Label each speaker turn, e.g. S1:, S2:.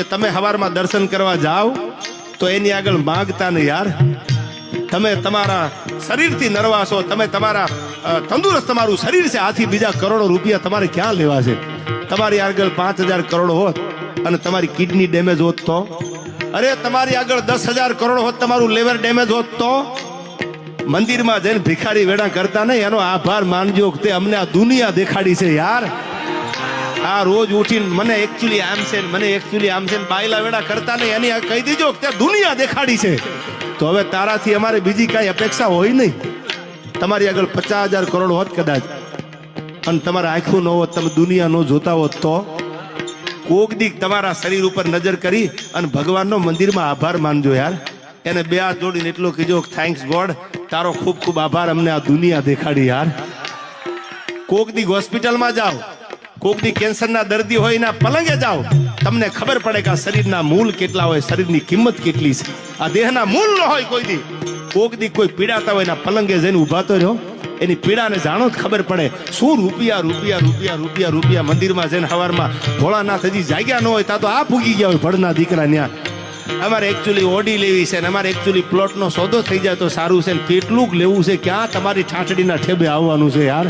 S1: કે તમે હવારમાં દર્શન કરવા જાઓ, તો એની આગળ માંગતા ને યાર. તમે તમારા શરીરથી નરવા છો, તમે તમારા તંદુરસ્ત તમારું શરીર છે, આથી બીજા કરોડો રૂપિયા તમારે ક્યાં લેવા છે? તમારી આગળ પાંચ હજાર કરોડ હોત અને તમારી કિડની ડેમેજ હોત તો? અરે, તમારી આગળ દસ હજાર કરોડ હોત, તમારું લેવર ડેમેજ હોત તો? મંદિરમાં જઈને ભિખારી વેડા કરતા નહીં, એનો આભાર માનજો તે અમને આ દુનિયા દેખાડી છે યાર. આ રોજ ઉઠીને મને એકચ્યુઅલી આમ છે મને એકચ્યુઅલી આમ છે બાયલા વેડા કરતા નહીં. એની કહી દીજો કે દુનિયા દેખાડી છે. તો હવે તારાથી અમારે બીજી કાંઈ અપેક્ષા હોય નહીં. તમારી આગળ પચાસ હજાર કરોડ હોત કદાચ. અને તમારે આંખું ન હોત, તમે દુનિયા ન જોતા હોત તો? કોક દીક તમારા શરીર ઉપર નજર કરી અને ભગવાનનો મંદિરમાં આભાર માનજો યાર. એને બે હાથ જોડીને એટલું કીધો થેન્ક્સ ગોડ તારો ખૂબ ખૂબ આભાર. અમને આ દુનિયા દેખાડી યાર. કોક દીક હોસ્પિટલમાં જાઓ. કોક દી કેન્સરના દર્દી હોય એના પલંગે જાઓ. તમને ખબર પડે કે શરીરના મૂલ કેટલા હોય, શરીરની કિંમત કેટલી છે. આ દેહના મૂલ ન હોય કોઈ દી કોક દી કોઈ પીડાતા હોય એના પલંગે જઈને ઊભા તો રહ્યો. એની પીડાને જાણો જ ખબર પડે. શું રૂપિયા રૂપિયા રૂપિયા રૂપિયા રૂપિયા મંદિરમાં જઈને હવારમાં ભોળાનાથ હજી જાગ્યા ન હોય તા તો આ ભૂગી ગયા હોય ભળના દીકરા ત્યાં. અમારે એકચ્યુઅલી ઓડી લેવી છે ને અમારે એકચ્યુઅલી પ્લોટનો સોદો થઈ જાય તો સારું છે ને કેટલુંક લેવું છે. ક્યાં તમારી ઠાંઠડીના ઠેબે આવવાનું છે યાર?